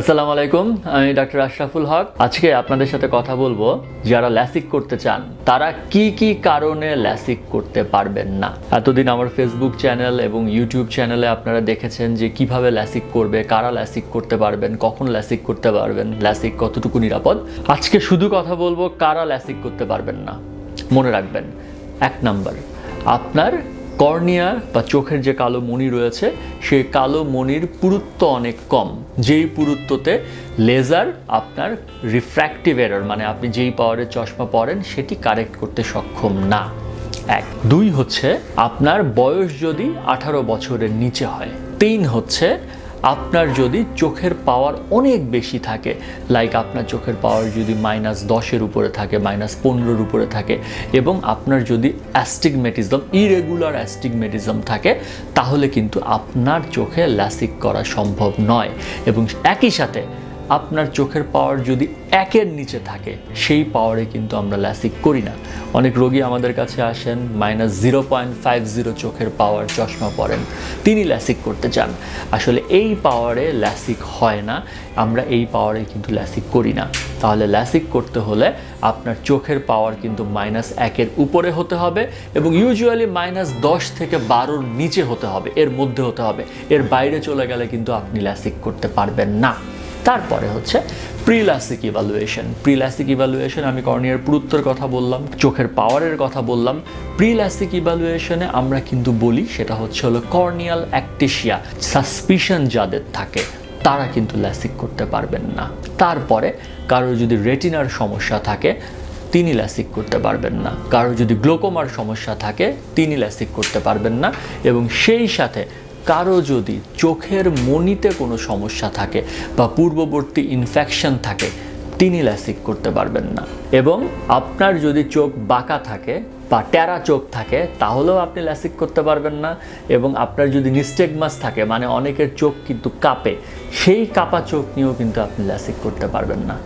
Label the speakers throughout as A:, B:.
A: আসসালামু আলাইকুম, আমি ডাক্তার আশরাফুল হক। আজকে আপনাদের সাথে কথা বলব যারা ল্যাসিক করতে চান, তারা কি কি কারণে ল্যাসিক করতে পারবেন না? এতদিন আমার ফেসবুক চ্যানেল এবং ইউটিউব চ্যানেলে আপনারা দেখেছেন যে কীভাবে ল্যাসিক করবে, কারা ল্যাসিক করতে পারবেন, কখন ল্যাসিক করতে পারবেন, ল্যাসিক কতটুকু নিরাপদ? আজকে শুধু কথা বলব কারা ল্যাসিক করতে পারবেন না। মনে রাখবেন, এক নাম্বার, আপনার কর্নিয়া বা চোখের যে কালো মণি রয়েছে সেই কালো মণির পুরুত্ব অনেক কম। যেই পুরুত্বতে লেজার আপনার রিফ্র্যাক্টিভ এরর মানে আপনি যেই পাওয়ারের চশমা পরেন, সেটি কারেক্ট করতে সক্ষম না। এক। দুই হচ্ছে, আপনার বয়স যদি আঠারো বছরের নিচে হয়। তিন হচ্ছে আপনার যদি চোখের পাওয়ার অনেক বেশি থাকে লাইক আপনার চোখের পাওয়ার যদি মাইনাস দশের উপরে থাকে মাইনাস পনেরোর উপরে থাকে, এবং আপনার যদি অ্যাস্টিগমেটিজম ইরেগুলার অ্যাস্টিগমেটিজম থাকে, তাহলে কিন্তু আপনার চোখে ল্যাসিক করা সম্ভব নয়। এবং একই সাথে আপনার চোখের পাওয়ার যদি একের নিচে থাকে, সেই পাওয়ারে কিন্তু আমরা ল্যাসিক করি না। অনেক রোগী আমাদের কাছে আসেন minus zero point five zero চোখের পাওয়ার চশমা পরেন, তিনি ল্যাসিক করতে চান। আসলে এই পাওয়ারে ল্যাসিক হয় না, আমরা এই পাওয়ারে কিন্তু ল্যাসিক করি না। তাহলে ল্যাসিক করতে হলে আপনার চোখের পাওয়ার কিন্তু মাইনাস একের উপরে হতে হবে এবং ইউজুয়ালি মাইনাস দশ থেকে বারোর নিচে হতে হবে, এর মধ্যে হতে হবে। এর বাইরে চলে গেলে কিন্তু আপনি ল্যাসিক করতে পারবেন না। তারপরে হচ্ছে প্রিলাসিক ইভালুয়েশন প্রিলাসিক ইভালুয়েশন আমি কর্নিয়ার পুরুত্বের কথা বললাম, চোখের পাওয়ারের কথা বললাম। প্রিলাসিক ইভালুয়েশনে আমরা কিন্তু বলি সেটা হচ্ছে হলো কর্নিয়াল অ্যাক্টিশিয়া সাসপিশন যাদের থাকে, তারা কিন্তু ল্যাসিক করতে পারবেন না। তারপরে কারও যদি রেটিনার সমস্যা থাকে, তিনি ল্যাসিক করতে পারবেন না। কারও যদি গ্লোকোমার সমস্যা থাকে, তিনি ল্যাসিক করতে পারবেন না। এবং সেই সাথে কারও যদি চোখের মনিতে কোনো সমস্যা থাকে বা পূর্ববর্তী ইনফেকশন থাকে, তিনি ল্যাসিক করতে পারবেন না। এবং আপনার যদি চোখ বাঁকা থাকে বা ট্যারা চোখ থাকে, তাহলেও আপনি ল্যাসিক করতে পারবেন না। এবং আপনার যদি নিস্টেগমাস থাকে মানে অনেকের চোখ কিন্তু কাঁপে, সেই কাঁপা চোখ নিয়েও কিন্তু আপনি ল্যাসিক করতে পারবেন না।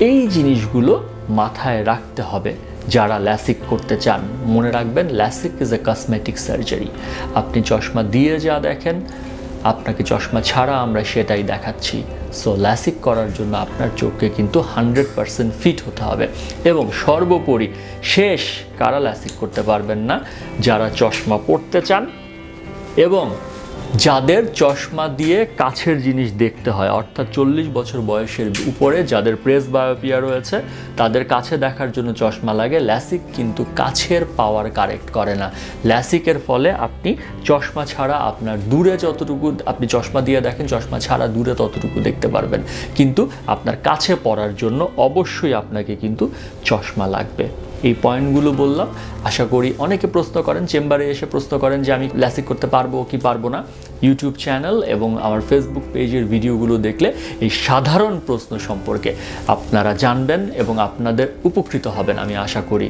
A: এই জিনিসগুলো মাথায় রাখতে হবে। যারা ল্যাসিক করতে চান, মনে রাখবেন LASIK is a cosmetic surgery আপনি চশমা দিয়ে যা দেখেন, আপনাকে চশমা ছাড়া আমরা সেটাই দেখাচ্ছি। সো ল্যাসিক করার জন্য আপনার চোখকে কিন্তু হান্ড্রেড পারসেন্ট ফিট হতে হবে। এবং সর্বোপরি শেষ কারা ল্যাসিক করতে পারবেন না, যারা চশমা পড়তে চান। এবং যাদের চশমা দিয়ে কাছের জিনিস দেখতে হয়, অর্থাৎ চল্লিশ বছর বয়সের উপরে যাদের প্রেস বায়োপিয়া রয়েছে, তাদের কাছে দেখার জন্য চশমা লাগে। ল্যাসিক কিন্তু কাছের পাওয়ার কারেক্ট করে না। ল্যাসিকের ফলে আপনি চশমা ছাড়া আপনার দূরে যতটুকু, আপনি চশমা দিয়ে দেখেন, চশমা ছাড়া দূরে ততটুকু দেখতে পারবেন। কিন্তু আপনার কাছে পড়ার জন্য অবশ্যই আপনাকে কিন্তু চশমা লাগবে। এই পয়েন্টগুলো বললাম। আশা করি অনেকে প্রশ্ন করেন, চেম্বারে এসে প্রশ্ন করেন যে আমি ক্লাসিক করতে পারব কি পারব না। ইউটিউব চ্যানেল এবং আমার ফেসবুক পেজের ভিডিওগুলো দেখলে এই সাধারণ প্রশ্ন সম্পর্কে আপনারা জানবেন এবং আপনাদের উপকৃত হবেন, আমি আশা করি।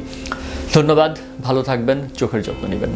A: ধন্যবাদ, ভালো থাকবেন, চোখের যত্ন নেবেন।